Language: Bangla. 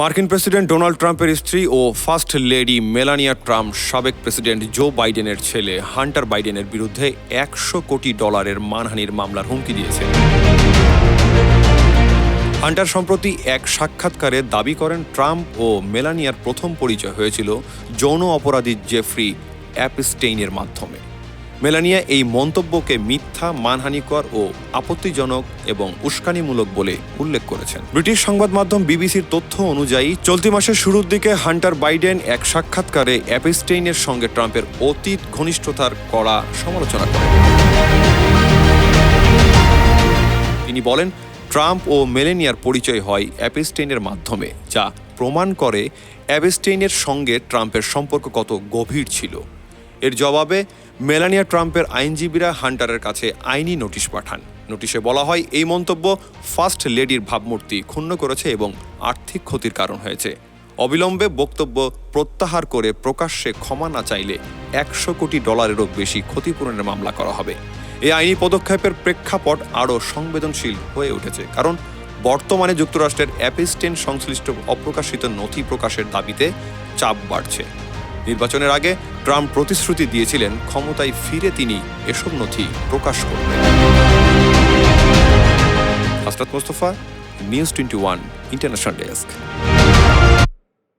মার্কিন প্রেসিডেন্ট ডোনাল্ড ট্রাম্পের স্ত্রী ও ফার্স্ট লেডি মেলানিয়া ট্রাম্প সাবেক প্রেসিডেন্ট জো বাইডেনের ছেলে হান্টার বাইডেনের বিরুদ্ধে একশো কোটি ডলারের মানহানির মামলার হুমকি দিয়েছেন হান্টার সম্প্রতি এক সাক্ষাৎকারে দাবি করেন, ট্রাম্প ও মেলানিয়ার প্রথম পরিচয় হয়েছিল যৌন অপরাধী জেফ্রি অ্যাপস্টেইনের মাধ্যমে। মেলানিয়া এই মন্তব্যকে মিথ্যা, মানহানিকর ও আপত্তিজনক এবং উস্কানিমূলক বলে উল্লেখ করেছেন। ব্রিটিশ সংবাদ মাধ্যম বিবিসির তথ্য অনুযায়ী, চলতি মাসের শুরুর দিকে হান্টার বাইডেন এক সাক্ষাৎকারে অ্যাপস্টেইনের সঙ্গে ট্রাম্পের অতীত ঘনিষ্ঠতার কড়া সমালোচনা করেন। তিনি বলেন, ট্রাম্প ও মেলেনিয়ার পরিচয় হয় অ্যাপেস্টেইনের মাধ্যমে, যা প্রমাণ করে অ্যাপেস্টেইনের সঙ্গে ট্রাম্পের সম্পর্ক কত গভীর ছিল। এর জবাবে মেলানিয়া ট্রাম্পের আইনজীবীরা হান্টারের কাছে আইনি নোটিশ পাঠান। নোটিশে বলা হয়, এই মন্তব্য ফার্স্ট লেডির ভাবমূর্তি ক্ষুণ্ণ করেছে এবং আর্থিক ক্ষতির কারণ হয়েছে। অবিলম্বে বক্তব্য প্রত্যাহার করে প্রকাশ্যে ক্ষমা না চাইলে একশো কোটি ডলারেরও বেশি ক্ষতিপূরণের মামলা করা হবে। এই আইনি পদক্ষেপের প্রেক্ষাপট আরও সংবেদনশীল হয়ে উঠেছে, কারণ বর্তমানে যুক্তরাষ্ট্রের অ্যাপিস্টেন সংশ্লিষ্ট অপ্রকাশিত নথি প্রকাশের দাবিতে চাপ বাড়ছে। নির্বাচনের আগে ট্রাম্প প্রতিশ্রুতি দিয়েছিলেন ক্ষমতায় ফিরে তিনি এসব নথি প্রকাশ করবেন Hasrat Mostafa, news twenty one, international desk.